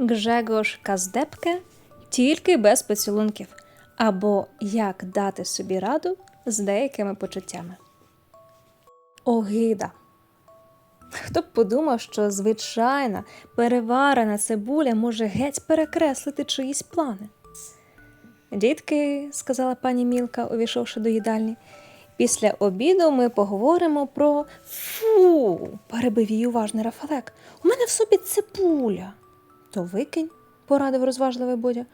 Гжегош Каздепке тільки без поцілунків або як дати собі раду з деякими почуттями. Огида. Хто б подумав, що звичайна переварена цибуля може геть перекреслити чиїсь плани. Дітки, сказала пані Мілка, увійшовши до їдальні, після обіду ми поговоримо про фу, перебив її уважний Рафалек. У мене в собі цибуля. То викинь, порадив розважливий Бодя.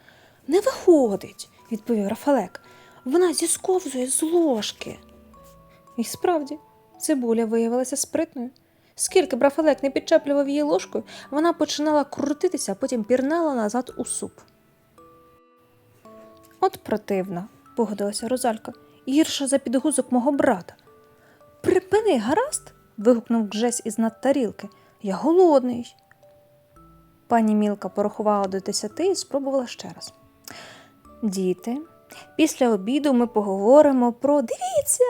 Не виходить, відповів Рафалек. Вона зісковзує з ложки. І справді, цибуля виявилася спритною. Скільки б Рафалек не підчеплював її ложкою, вона починала крутитися, а потім пірнала назад у суп. От противна, погодилася Розалька, гірша за підгузок мого брата. Припини, гаразд. вигукнув Гжесь із над тарілки. Я голодний. Пані Мілка порахувала до десяти і спробувала ще раз. Діти, після обіду ми поговоримо про. Дивіться.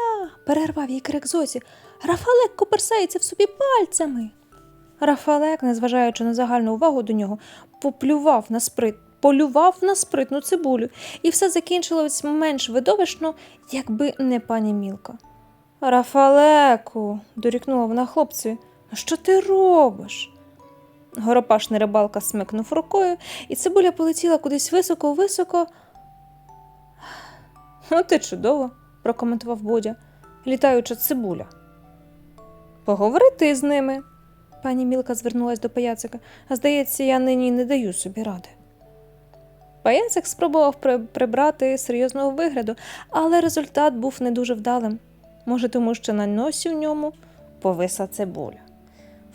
перервав їй крик Зосі. Рафалек коперсається в собі пальцями. Рафалек, незважаючи на загальну увагу до нього, поплював на сприт, полював на спритну цибулю, і все закінчилось менш видовищно, якби не пані Мілка. Рафалеку, дорікнула вона хлопцеві, що ти робиш? Горопашний рибалка смикнув рукою, і цибуля полетіла кудись високо-високо. От і чудово, прокоментував Бодя, літаюча цибуля. Поговори ти з ними. Пані Мілка звернулась до паяцика, а здається, я нині не даю собі ради. Паяцик спробував прибрати серйозного вигляду, але результат був не дуже вдалим. Може, тому що на носі в ньому повисла цибуля.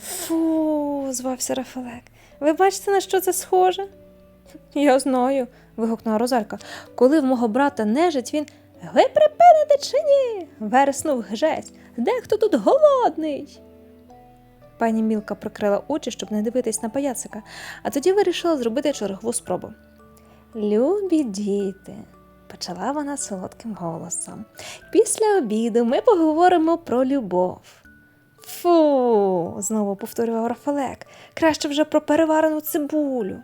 Фу, звався Рафалек. Ви бачите, на що це схоже? Я знаю, вигукнула Розалька. Коли в мого брата нежить, він. Ви припините чи ні? вереснув гжець. Дехто тут голодний. Пані Мілка прикрила очі, щоб не дивитись на паяцика, а тоді вирішила зробити чергову спробу. Любі діти, почала вона солодким голосом. Після обіду ми поговоримо про любов. Фу, знову повторював Рафалек. Краще вже про переварену цибулю.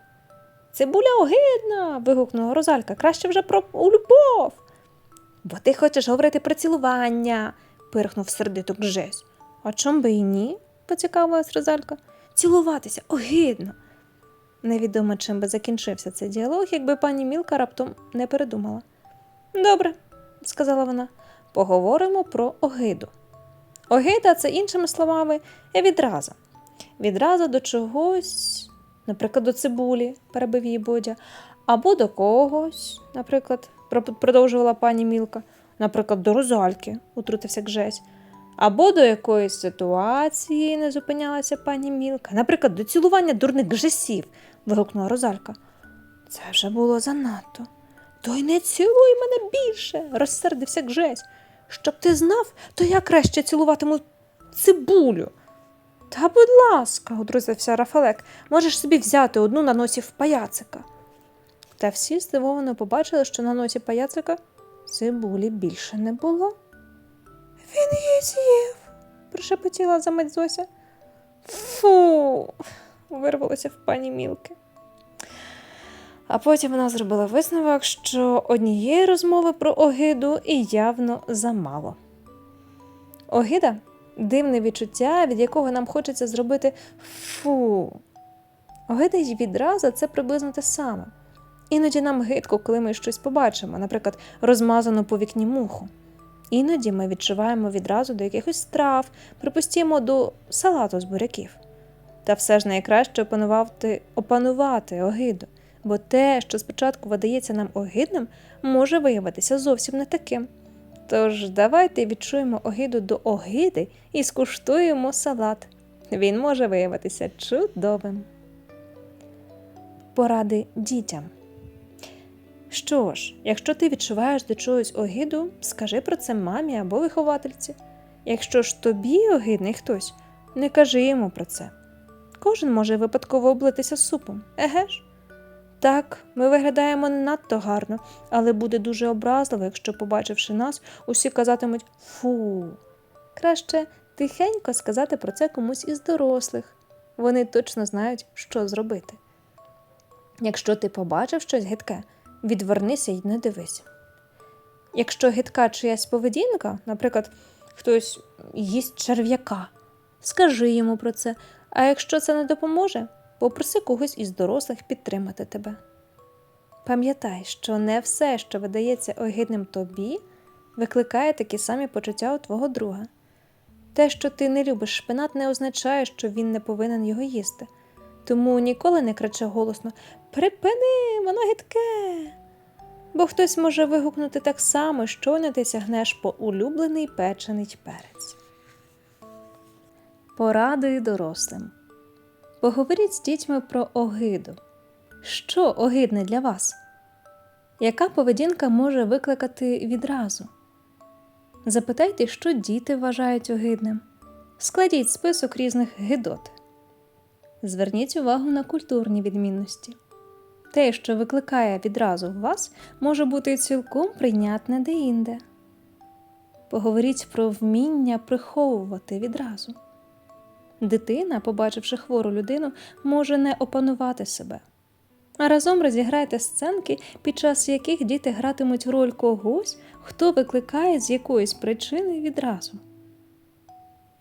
Цибуля огидна. вигукнула Розалька. Краще вже про любов. Бо ти хочеш говорити про цілування, пирхнув сердито Гжесь. А чом би і ні? поцікавилась Розалька. Цілуватися огидно. Невідомо, чим би закінчився цей діалог, якби пані Мілка раптом не передумала. Добре, сказала вона, поговоримо про огиду. Огида це іншими словами відраза. Відраза до чогось, наприклад, до цибулі, перебив її Бодя, або до когось, наприклад, продовжувала пані Мілка, наприклад, до розальки, утрутився Гжесь. Або до якоїсь ситуації не зупинялася пані Мілка, наприклад, до цілування дурних гжесів, вигукнула Розалька. Це вже було занадто. То й не цілуй мене більше, розсердився Гжесь. Щоб ти знав, то я краще цілуватиму цибулю. Та, будь ласка, одрузився Рафалек, можеш собі взяти одну на носі в паяцика. Та всі здивовано побачили, що на носі паяцика цибулі більше не було. Він її з'їв, прошепотіла замить Зося. Фу, вирвалося в пані Мілки. А потім вона зробила висновок, що однієї розмови про огиду і явно замало. Огида дивне відчуття, від якого нам хочеться зробити фу. Огида й відразу це приблизно те саме. Іноді нам гидко, коли ми щось побачимо, наприклад, розмазану по вікні муху. Іноді ми відчуваємо відразу до якихось страв, припустімо до салату з буряків. Та все ж найкраще опанувати, опанувати огиду, бо те, що спочатку видається нам огидним, може виявитися зовсім не таким. Тож давайте відчуємо огиду до огиди і скуштуємо салат. Він може виявитися чудовим. Поради дітям. Що ж, якщо ти відчуваєш до чогось огиду, скажи про це мамі або виховательці. Якщо ж тобі огидний хтось, не кажи йому про це. Кожен може випадково облитися супом, еге ж? Так, ми виглядаємо надто гарно, але буде дуже образливо, якщо, побачивши нас, усі казатимуть фу. Краще тихенько сказати про це комусь із дорослих. Вони точно знають, що зробити. Якщо ти побачив щось гидке, відвернися й не дивись. Якщо гидка чиясь поведінка, наприклад, хтось їсть черв'яка, скажи йому про це, а якщо це не допоможе, попроси когось із дорослих підтримати тебе. Пам'ятай, що не все, що видається огидним тобі, викликає такі самі почуття у твого друга. Те, що ти не любиш шпинат, не означає, що він не повинен його їсти. Тому ніколи не кричи голосно Припини, воно гидке. Бо хтось може вигукнути так само, щойно ти сягнеш по улюблений печений перець. Поради дорослим. Поговоріть з дітьми про огиду. Що огидне для вас? Яка поведінка може викликати відразу? Запитайте, що діти вважають огидним. Складіть список різних гидот. Зверніть увагу на культурні відмінності. Те, що викликає відразу в вас, може бути цілком прийнятне деінде. Поговоріть про вміння приховувати відразу. Дитина, побачивши хвору людину, може не опанувати себе. А разом розіграйте сценки, під час яких діти гратимуть роль когось, хто викликає з якоїсь причини відразу.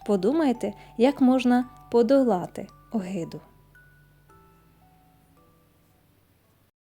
Подумайте, як можна подолати огиду.